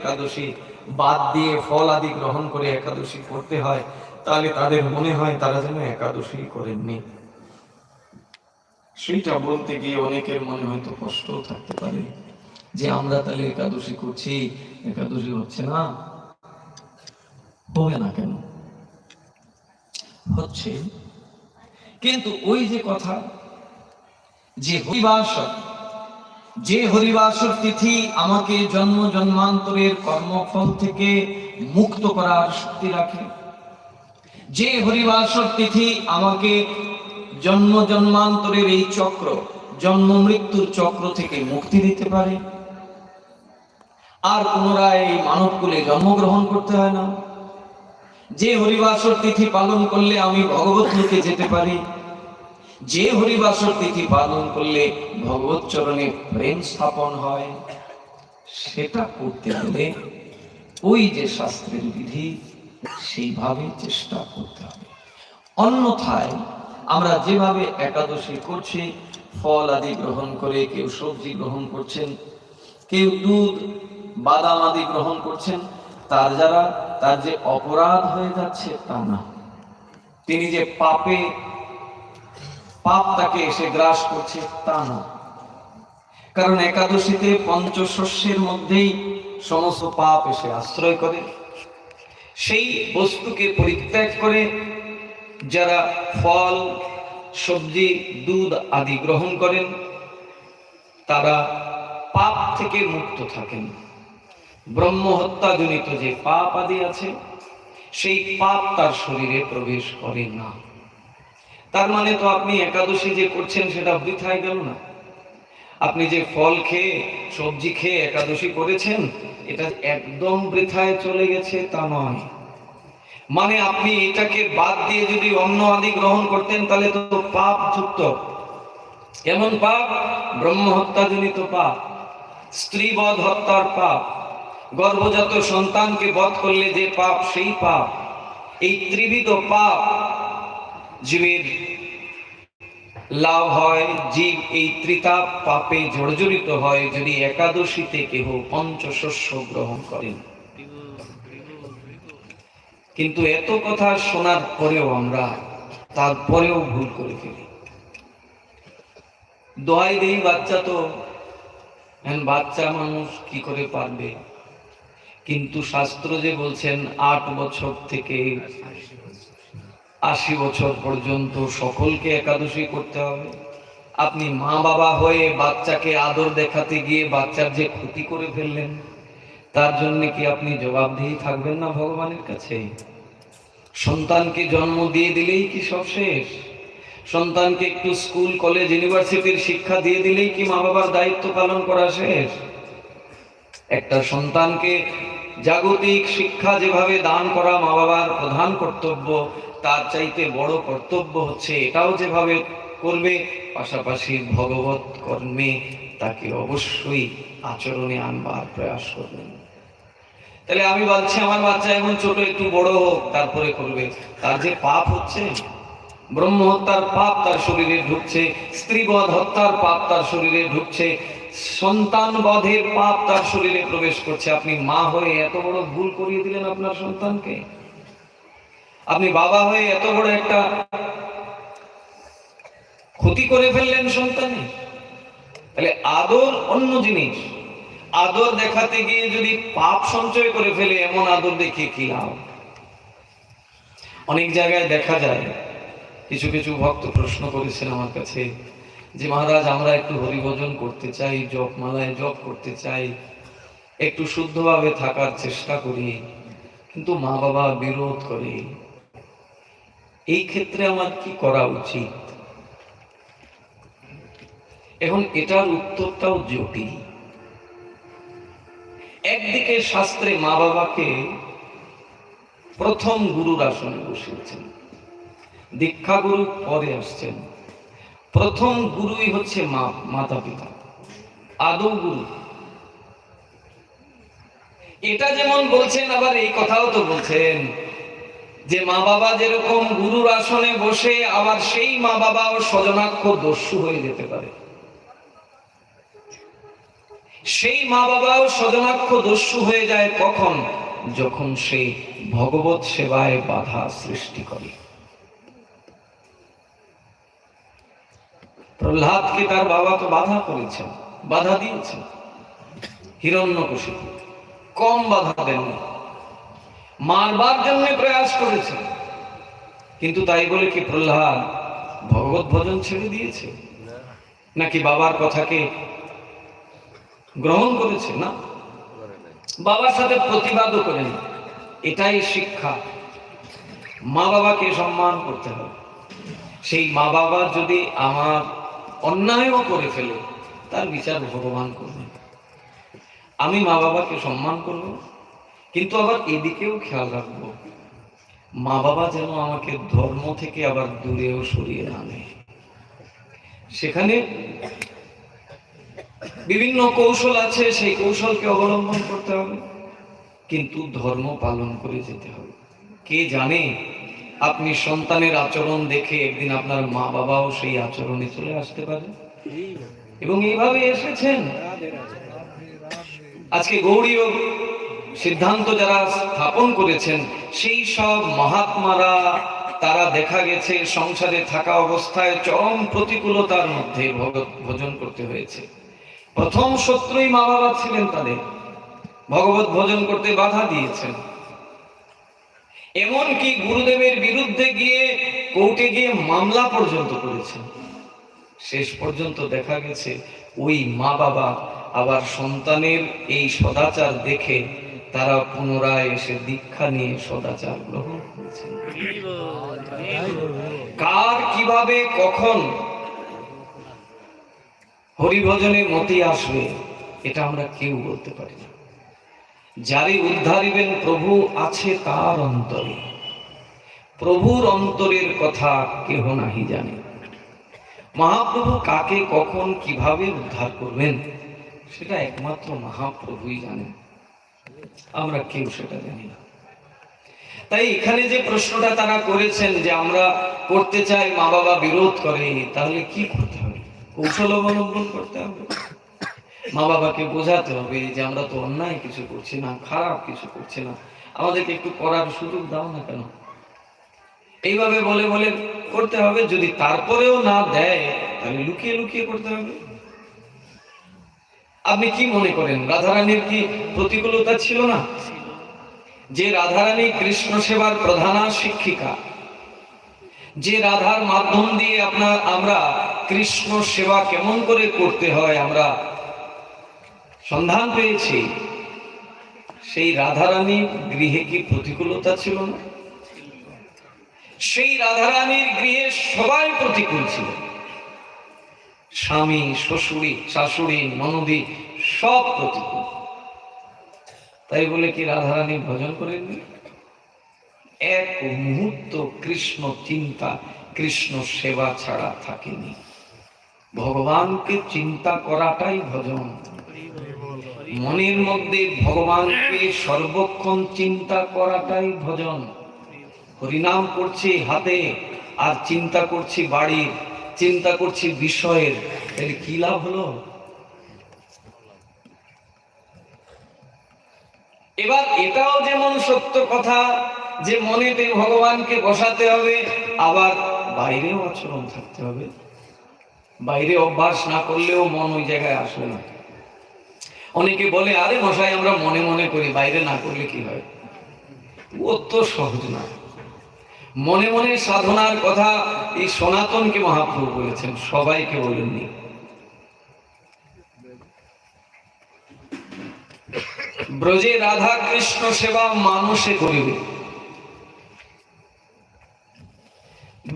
একাদশী বাদ দিয়ে ফল আদি গ্রহণ করে একাদশী করতে হয়, তাহলে তাদের মনে হয় তারা যেন একাদশী করেননি। সেইটা বলতে গিয়ে অনেকের মনে হয়তো কষ্টও থাকতে পারে যে আমরা তাহলে একাদশী করছি, একাদশী হচ্ছে না। হবে না কেন? হচ্ছে। কিন্তু ওই যে কথা যে হরিবাসর যে হরিবাসর তিথি আমাকে জন্ম জন্মান্তরের কর্মফল থেকে মুক্ত করার শক্তি রাখে। যে হরিবাসর তিথি আমাকে জন্ম জন্মান্তরের এই চক্র, জন্ম মৃত্যুর চক্র থেকে মুক্তি দিতে পারে। আর পুনরায় এই মানবকুলে জন্মগ্রহণ করতে হয় না। যে হরিবাসর তিথি পালন করলে আমি ভগবত যেতে পারি। যে হরিবাসর তিথি পালন করলে ভগবত চরণে প্রেম স্থাপন হয়, সেটা করতে হলে ওই যে শাস্ত্রের বিধি, সেইভাবে চেষ্টা করতে হবে। অন্যথায় আমরা যেভাবে একাদশী করছি, ফল আদি গ্রহণ করে কেউ সবজি গ্রহণ করছেন, কেউ দুধ, বাদাম আদি গ্রহণ করছেন, তার যারা, তার যে অপরাধ হয়ে যাচ্ছে তা না। তিনি যে পাপে পাপ তাকে এসে গ্রাস করছে, তা না। কারণ একাদশীতে পঞ্চশস্যের মধ্যেই সমস্ত পাপ এসে আশ্রয় করে। সেই বস্তুকে পরিত্যাগ করে যারা ফল, সবজি, দুধ আদি গ্রহণ করেন, তারা পাপ থেকে মুক্ত থাকেন। ব্রহ্ম হত্যাজনিত যে পাপ আদি আছে, সেই পাপ তার শরীরে প্রবেশ করে না। তার মানে তো আপনি একাদশী যে করছেন সেটা বৃথায় গেল না। আপনি যে ফল খেয়ে, সবজি খেয়ে একাদশী করেছেন, এটা একদম বৃথায় চলে গেছে তা নয়। মানে আপনি এটাকে বাদ দিয়ে যদি অন্য আদি গ্রহণ করতেন, তাহলে তো পাপ যুক্ত। এমন পাপ? ব্রহ্ম হত্যাজনিত পাপ স্ত্রী বধ হত্যার পাপ, গর্ভজাত সন্তানকে বধ করলে যে পাপ, সেই পাপ, এই ত্রিবিধ পাপ জীবের লাভ হয় জীব এই ত্রিতাপ পাপে জর্জরিত হয় যদি একাদশীতে কেহ পঞ্চশস্য গ্রহণ করেন। কিন্তু এত কথা শোনার পরেও আমরা তারপরেও ভুল করে ফেলি। দোয়াই দেই বাচ্চা তো বাচ্চা মানুষ কি করে পারবে? কিন্তু শাস্ত্র যে বলছেন, আট বছর থেকে আশি বছর পর্যন্ত সকলকে একাদশী করতে হবে। আপনি মা বাবা হয়ে বাচ্চাকে আদর দেখাতে গিয়ে বাচ্চার যে ক্ষতি করে ফেললেন, তার জন্য কি আপনি জবাবদিহি থাকবেন না ভগবানের কাছে? সন্তানকে জন্ম দিয়ে দিলেই কি সব শেষ? সন্তানকে একটু স্কুল, কলেজ, ইউনিভার্সিটির শিক্ষা দিয়ে দিলেই কি মা বাবার দায়িত্ব পালন করা শেষ? একটা সন্তানকে জাগতিক শিক্ষা যেভাবে দান করা মা বাবার প্রধান কর্তব্য তার চাইতে বড় কর্তব্য হচ্ছে এটাও যেভাবে করবে, পাশাপাশি ভগবত কর্মে তাকে অবশ্যই আচরণে আনবার প্রয়াস করবেন। তাহলে আমি বলছি, আমার বাচ্চা এখন ছোট, একটু বড় হোক, তারপরে করবে। তার যে পাপ হচ্ছে, ব্রহ্ম হত্যার পাপ তার শরীরে ঢুকছে স্ত্রী বধ হত্যার পাপ তার শরীরে ঢুকছে সন্তান বধের পাপ তার শরীরে প্রবেশ করছে। আপনি মা হয়ে এত বড় ভুল করিয়ে দিলেন আপনার সন্তানকে? আপনি বাবা হয়ে এত বড় একটা ক্ষতি করে ফেললেন সন্তানে? তাহলে আদর অন্য জিনিস। আদর দেখাতে গিয়ে যদি পাপ সঞ্চয় করে ফেলে, এমন আদর দেখিয়ে কি লাভ? অনেক জায়গায় দেখা যায়, কিছু কিছু ভক্ত প্রশ্ন করেছেন আমার কাছে যে, মহারাজ, আমরা একটু হরিভজন করতে চাই জপ মালায় জপ করতে চাই, একটু শুদ্ধভাবে থাকার চেষ্টা করি, কিন্তু মা বাবা বিরোধ করে। এই ক্ষেত্রে আমার কি করা উচিত? এখন এটার উত্তরটাও জটিল। একদিকে শাস্ত্রে মা বাবাকে প্রথম গুরুর আসনে বসিয়েছেন। দীক্ষা গুরু পরে আসছেন। প্রথম গুরুই হচ্ছে মা, মাতা পিতা। আদৌ গুরু? এটা যেমন বলছেন, আবার এই কথাও তো বলছেন। যে মা বাবা যেরকম গুরুর আসনে বসে, আবার সেই মা বাবাও স্বজনাক্ষ দস্যু হয়ে যেতে পারে। সেই মা বাবাও সদনাক্ষ দস্যু হয়ে যায় কখন? যখন সে ভগবত সেবায় বাধা সৃষ্টি করে। প্রহ্লাদকে তার বাবা তো বাধা করেছেন, বাধা দিয়েছেন। হিরণ্যকশিপু, কম বাধা দেননি। মারবার জন্য প্রয়াস করেছেন কিন্তু তাই বলে কি প্রহ্লাদ, ভগবত ভজন ছেড়ে দিয়েছে? নাকি বাবার কথাকে গ্রহণ করেছে? না। বাবার সাথে প্রতিবাদও করেন এটাই শিক্ষা। মা বাবাকে সম্মান করতে হবে। সেই মা বাবা যদি আমার অন্যায়ও করে ফেলে, তার বিচার ভগবান করবেন। আমি মা বাবাকে সম্মান করব। কিন্তু আবার এদিকেও খেয়াল রাখব। মা বাবা যেন আমাকে ধর্ম থেকে আবার দূরেও সরিয়ে আনে সেখানে বিভিন্ন কৌশল আছে, সেই কৌশলকে অবলম্বন করতে হবে। কিন্তু ধর্ম পালন করে যেতে হবে। কে জানে, আপনি সন্তানের আচরণ দেখে একদিন আপনার মা বাবাও সেই আচরণে চলে আসতে পারে। এবং এইভাবে এসেছেন। আজকে গৌরীয় সিদ্ধান্ত যারা স্থাপন করেছেন, সেই সব মহাত্মারা, তারা দেখা গেছে সংসারে থাকা অবস্থায় চরম প্রতিকূলতার মধ্যে ভজন করতে হয়েছে। প্রথম শত্রুই মা বাবা ছিলেন তাদের। ভগবত ভজন করতে বাধা দিয়েছেন। এমনকি গুরুদেবের বিরুদ্ধে গিয়ে কোর্টে গিয়ে মামলা পর্যন্ত করেছেন। শেষ পর্যন্ত দেখা গেছে, ওই মা বাবা আবার সন্তানের এই সদাচার দেখে তারা পুনরায় এসে দীক্ষা নিয়ে সদাচার গ্রহণ করেছেন। কার, কীভাবে, কখন হরিভজনে মতি আসবে, এটা আমরা কেউ বলতে পারি না। যারে উদ্ধারিবেন প্রভু আছে তার অন্তরে। প্রভুর অন্তরের কথা কেহ নাহি জানে। মহাপ্রভু কাকে, কখন, কীভাবে উদ্ধার করবেন, সেটা একমাত্র মহাপ্রভুই জানেন। আমরা কেউ সেটা জানি না। তাই এখানে যে প্রশ্নটা তারা করেছেন যে আমরা করতে চাই মা বাবা বিরোধ করে, তাহলে কি করতে হবে? কৌশল অবলম্বন করতে হবে। মা বাবাকে বোঝাতে হবে যে আমরা তো অন্যায় কিছু করছি না, খারাপ কিছু করছি না। আমাদেরকে একটু করার সুযোগ দাও না কেন? এইভাবে বলে বলে করতে হবে, যদি তারপরেও না দেয়, তাহলে লুকিয়ে লুকিয়ে করতে হবে। আপনি কি মনে করেন? রাধারানীর কি প্রতিকূলতা ছিল না? যে রাধারানী কৃষ্ণ সেবার প্রধানা শিক্ষিকা, যে রাধার মাধ্যম দিয়ে আপনার আমরা কৃষ্ণ সেবা কেমন করে করতে হয় আমরা সন্ধান পেয়েছি, সেই রাধারানীর গৃহে কি প্রতিকূলতা ছিল না? সেই রাধারানীর গৃহে সবাই প্রতিকূল ছিল। স্বামী, শ্বশুরি, শাশুড়ি, ননদী, সব প্রতিকূল। তাই বলে কি রাধারানী ভজন করেননি এক মুহূর্ত কৃষ্ণ চিন্তা, কৃষ্ণ সেবা ছাড়া থাকেনি। ভগবানকে চিন্তা করাটাই ভজন। মনের মধ্যে ভগবানকে সর্বক্ষণ চিন্তা করাটাই ভজন। হরিনাম করছি হাতে, আর চিন্তা করছি বাড়ির। চিন্তা করছি বিষয়ের। তাহলে কি লাভ হলো? এবার এটাও যেমন সত্য কথা, যে মনেতে ভগবানকে বসাতে হবে, আবার বাইরেও আচরণ থাকতে হবে। বাইরে অভ্যাস না করলেও মন ওই জায়গায় আসবে না। অনেকে বলে, আরে মশাই, আমরা মনে মনে করি, বাইরে না করলে কি হয়? ও তো সহজ না। মনে মনে সাধনার কথা এই সনাতনকে মহাপ্রভু বলেছেন, সবাইকে বলেননি। ব্রজে রাধা কৃষ্ণ সেবা মানুষে করিবে।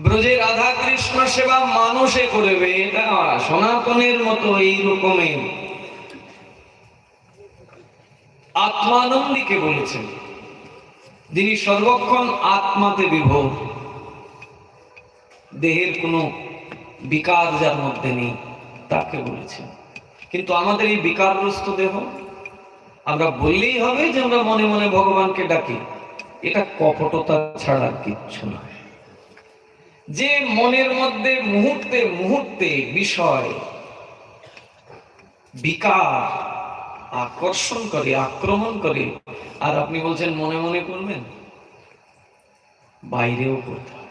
ব্রজে রাধা কৃষ্ণ সেবা মানুষে করবে, এটা সনাতনের মতো এই রকমের আত্মানন্দীকে বলেছেন। যিনি সর্বক্ষণ আত্মাতে বিভোর। দেহের কোনো বিকার যার মধ্যে নেই, তাকে বলেছেন। কিন্তু আমাদের এই বিকারগ্রস্ত দেহ, আমরা বললেই হবে যে আমরা মনে মনে ভগবানকে ডাকি। এটা কপটতা ছাড়া কিচ্ছু না যে মনের মধ্যে মুহূর্তে মুহূর্তে বিষয়, বিকার আকর্ষণ করে, আক্রমণ করে আর আপনি বলছেন মনে মনে করবেন? বাইরেও করতে হবে।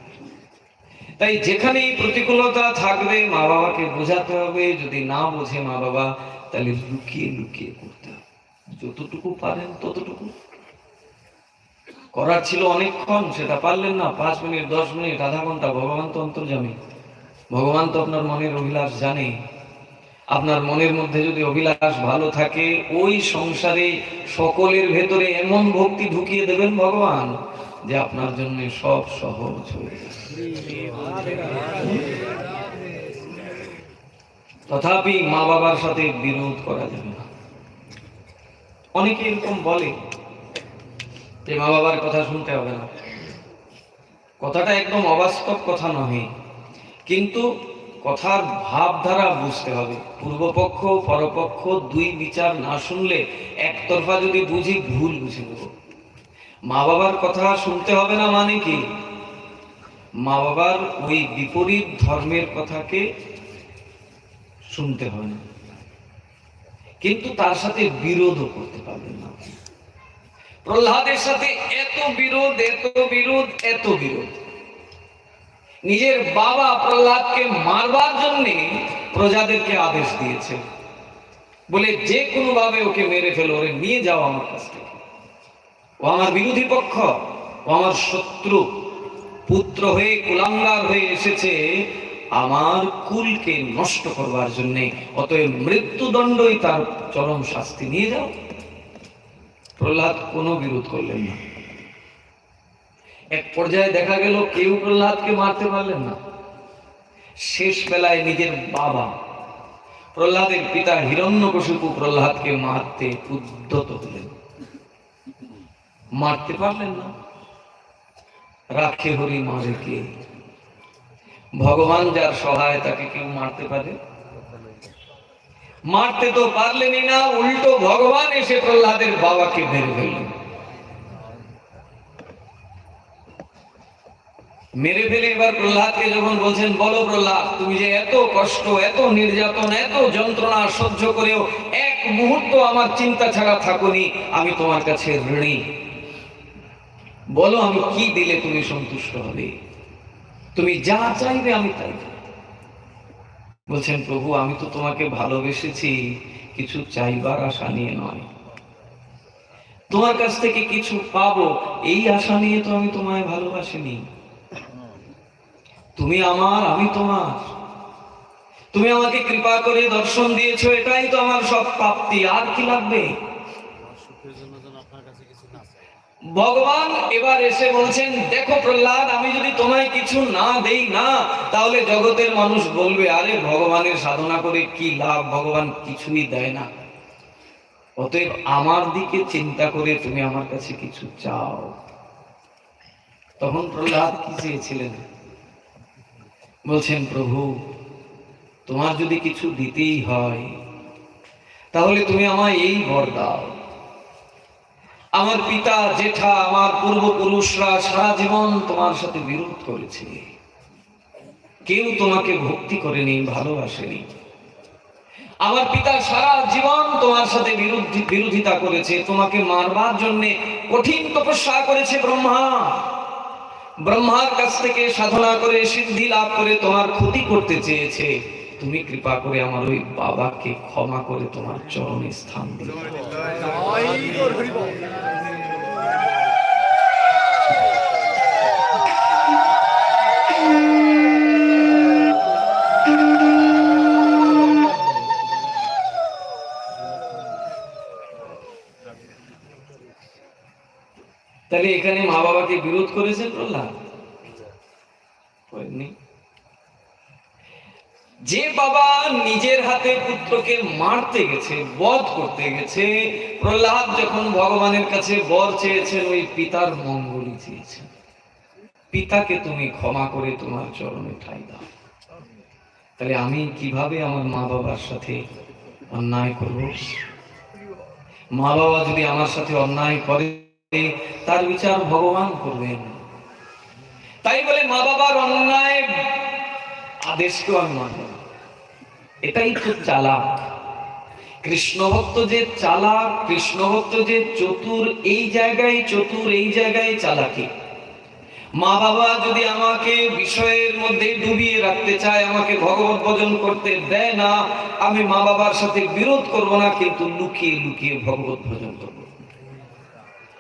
তাই যেখানেই প্রতিকূলতা থাকবে মা বাবাকে বোঝাতে হবে। যদি না বোঝে মা বাবা তাহলে লুকিয়ে লুকিয়ে করতে হবে। যতটুকু পারেন ততটুকু। করার ছিল অনেকক্ষণ, সেটা পারলেন না। পাঁচ মিনিট, দশ মিনিট, আধা ঘণ্টা, ভগবান তো অন্তর্জামী। ভগবান তো আপনার মনের অভিলাষ জানে আপনার মনের মধ্যে যদি অভিলাষ ভালো থাকে, ওই সংসারে সকলের ভেতরে এমন ভক্তি ঢুকিয়ে দেবেন ভগবান যে আপনার জন্য সব সহজ হয়ে তথাপি মা বাবার সাথে বিরোধ করা যাবে না। অনেকে এরকম বলে যে মা বাবার কথা শুনতে হবে না। কথাটা একদম অবাস্তব কথা নহে। কিন্তু কথার ভাবধারা বুঝতে হবে। পূর্বপক্ষ, পরপক্ষ দুই বিচার না শুনলে একতরফা যদি বুঝি ভুল বুঝে নেব। মা বাবার কথা শুনতে হবে না মানে কি? মা বাবার ওই বিপরীত ধর্মের কথাকে শুনতে হবে না। কিন্তু তার সাথে বিরোধও করতে পারবেন না। প্রহ্লাদের সাথে এত বিরোধ এত বিরোধ এত বিরোধ। নিজের বাবা প্রহ্লাদকে মারবার জন্য প্রজাদেরকে আদেশ দিয়েছে। বলে যে কোনো ভাবে ওকে মেরে ফেলো, ওরে নিয়ে যাও আমার কাছ থেকে। ও আমার বিরোধী পক্ষ, ও আমার শত্রু। পুত্র হয়ে, কুলাঙ্গার হয়ে এসেছে আমার কুলকে নষ্ট করবার জন্য। অতএব মৃত্যুদণ্ডই তার চরম শাস্তি। নিয়ে যাও। প্রহ্লাদ কোনো বিরোধ করলেন না। এক পর্যায়ে দেখা গেল কেউ প্রহ্লাদকে মারতে পারলেন না। শেষ বেলায় নিজের বাবা প্রহ্লাদের পিতা হিরণ্যকশিপু প্রহ্লাদকে মারতে উদ্যত হলেন। মারতে পারলেন না। রাখে হরি মারে কে ভগবান যার সহায় তাকে কেউ মারতে পারে? মারতে তো পারলেনই না, উল্টো ভগবান এসে প্রহ্লাদের বাবাকে মেরে ফেললেন। মেরে ফেলে এবার প্রহ্লাদকে যখন বলছেন, বলো প্রহ্লাদ, তুমি যে এত কষ্ট, এত নির্যাতন, এত যন্ত্রণা সহ্য করেও এক মুহূর্ত আমার চিন্তা ছাড়া থাকুনি, আমি তোমার কাছে ঋণী। বলো আমি কি দিলে তুমি সন্তুষ্ট হবে? তুমি যা চাইবে আমি তাই বলছেন, প্রভু, আমি তো তোমাকে ভালোবেসেছি, কিছু চাইবার আশা নিয়ে নয়। তোমার কাছ থেকে কিছু পাবো, এই আশা নিয়ে তো আমি তোমায় ভালোবাসিনি। তুমি আমার, আমি তোমার। তুমি আমাকে কৃপা করে দর্শন দিয়েছ, এটাই তো আমার সব প্রাপ্তি। আর কি লাগবে? ভগবান এবার এসে বলছেন, দেখো প্রহ্লাদ, আমি যদি তোমায় কিছু না দেই না, তাহলে জগতের মানুষ বলবে, আরে ভগবানের সাধনা করে কি লাভ? ভগবান কিছুই দেয় না। অতএব আমার দিকে চিন্তা করে তুমি আমার কাছে কিছু চাও। তখন প্রহ্লাদ কি চেয়েছিলেন? বলছেন, প্রভু, তোমার যদি কিছু দিতেই হয়, তাহলে তুমি আমায় এই বর দাও। আমার পিতা, জেঠা, আমার পূর্বপুরুষরা সারা জীবন তোমার সাথে বিরোধ করেছে। কেউ তোমাকে ভক্তি করেনি, ভালোবাসেনি। আমার পিতা সারা জীবন তোমার সাথে বিরোধী বিরোধিতা করেছে। তোমাকে মারবার জন্য কঠিন তপস্যা করেছে ব্রহ্মা। ব্রহ্মার কাছ থেকে সাধনা করে, সিদ্ধি লাভ করে তোমার ক্ষতি করতে চেয়েছে। তুমি কৃপা করে আমার ওই বাবাকে ক্ষমা করে তোমার চরণে স্থান দিও। তাহলে এখানে মা বাবাকে বিরোধ করেছেন প্রহ্লাদ যে বাবা নিজের হাতে পুত্রকে মারতে গেছে, বধ করতে গেছে, প্রহ্লাদ যখন ভগবানের কাছে বর চেয়েছেন, ওই পিতার মঙ্গলই চেয়েছেন। পিতাকে তুমি ক্ষমা করে তোমার চরণে ঠাই দাও। তাহলে আমি কীভাবে আমার মা বাবার সাথে অন্যায় করব? মা বাবা যদি আমার সাথে অন্যায় করে তার বিচার ভগবান করবেন। তাই বলে মা বাবার অন্যায় আদেশকেও আমি মানব এটাই তো চালাক। কৃষ্ণ ভক্ত যে চালাক কৃষ্ণ ভক্ত যে চতুর, এই জায়গায় চতুর, এই জায়গায় চালাকি। মা বাবা যদি আমাকে বিষয়ের মধ্যে ডুবিয়ে রাখতে চায়, আমাকে ভগবত ভজন করতে দেয় না, আমি মা বাবার সাথে বিরোধ করব না, কিন্তু লুকিয়ে লুকিয়ে ভগবত ভজন করব।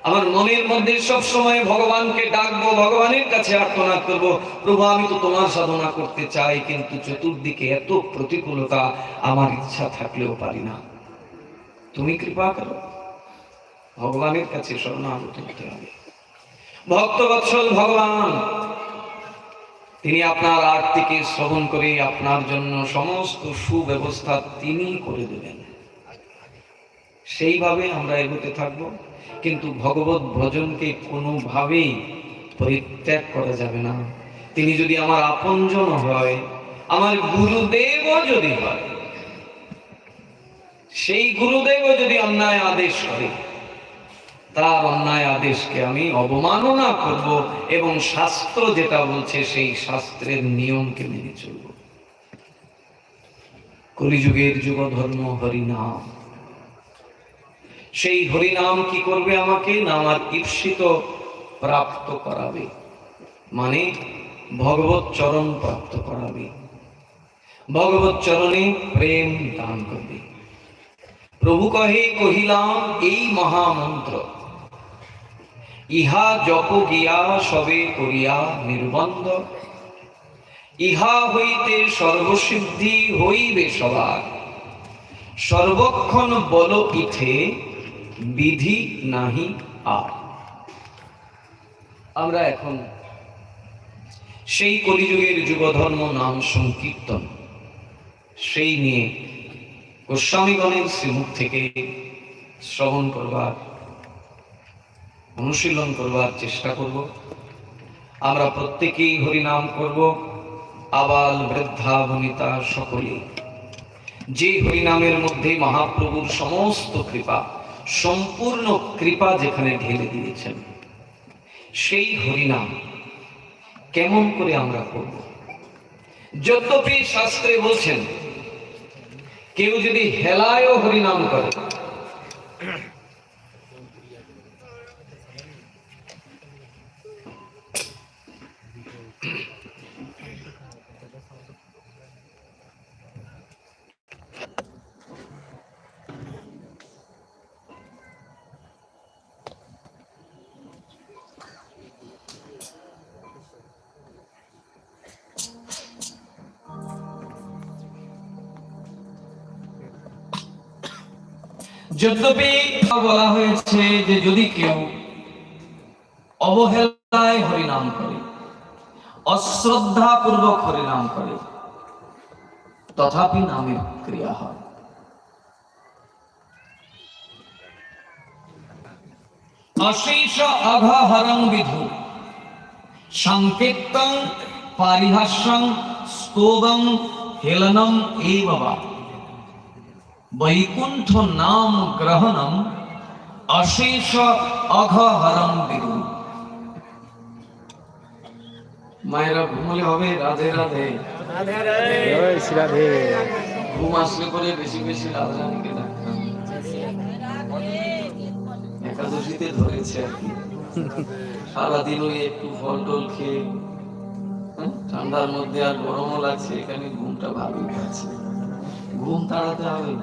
আমার মনের মধ্যে সব সময় ভগবানকে ডাকবো, ভগবানের কাছে আর্তনাদ করব, প্রভু, আমি তো তোমার সাধনা করতে চাই, কিন্তু চতুর্দিকে এত প্রতিকূলতা আমার ইচ্ছা থাকলেও পারি না। তুমি কৃপা করো। ভগবানের কাছে শরণাগত হতে হবে। ভক্তবৎসল ভগবান, তিনি আপনার আরতিকে শ্রবণ করে আপনার জন্য সমস্ত সুব্যবস্থা তিনি করে দেবেন। সেইভাবে আমরা এগোতে থাকব। কিন্তু ভগবত ভজনকে কোনোভাবেই পরিত্যাগ করা যাবে না। তিনি যদি আমার আপনজন হয়, আমার গুরুদেবও যদি হয়, সেই গুরুদেবও যদি অন্যায় আদেশ করে, তার অন্যায় আদেশকে আমি অবমাননা করব এবং শাস্ত্র যেটা বলছে, সেই শাস্ত্রের নিয়মকে মেনে চলব। কলিযুগের যুগ ধর্ম হরিনাম। সেই হরিনাম কি করবে আমাকে না আমার ঈপ্সিত প্রাপ্ত করাবে? মানে ভগবত চরণ প্রাপ্ত করাবে। ভগবত চরণে প্রেম দান করবে। প্রভু কহে, কহিলাম, এই মহামন্ত্র, ইহা জপ গিয়া সবে করিয়া নির্বন্ধ। ইহা হইতে সর্বসিদ্ধি হইবে সবার। সর্বক্ষণ বল পিঠে বিধি নাহি আর। আমরা এখন সেই কলিযুগের যুগধর্ম নাম সংকীর্তন। সেই নিয়ে গোস্বামীগণের শ্রীমুখ থেকে শ্রবণ করবার, অনুশীলন করবার চেষ্টা করব। আমরা প্রত্যেকেই হরিনাম করব, আবাল বৃদ্ধা বনিতা সকলেই। যে হরিনামের মধ্যে মহাপ্রভুর সমস্ত কৃপা সম্পূর্ণ কৃপা যেখানে ঢেলে দিয়েছেন, সেই হরিনাম কেমন করে আমরা করব? যদ্যপি শাস্ত্রে বলছেন, কেউ যদি হেলায়ও হরিনাম করে যদ্যপি বলা হয়েছে যে যদি কেউ অবহেলায় হরিনাম করে অশ্রদ্ধা পূর্বক হরিনাম করে, তথাপি নামের ক্রিয়া হয়। অশেষ অঘহরং বিধু সংকীর্তন পারিহাস্যং, স্তোবং হেলনম এই বাবা বৈকুণ্ঠ নাম গ্রহণম অশেষ অঘহরম বিদু মায়েরা ঘুমলে হবে? রাধে রাধে। রাধে ঘুম আসলে পরে বেশি বেশি রাধে রানীকে ডাকতাম একাদশীতে ধরেছে আর কি। সারাদিন ওই একটু ফল টল খেয়ে হ্যাঁ, ঠান্ডার মধ্যে আর গরমও লাগছে এখানে ঘুমটা ভালোই পাচ্ছে ঘুম তাড়াতে হবে।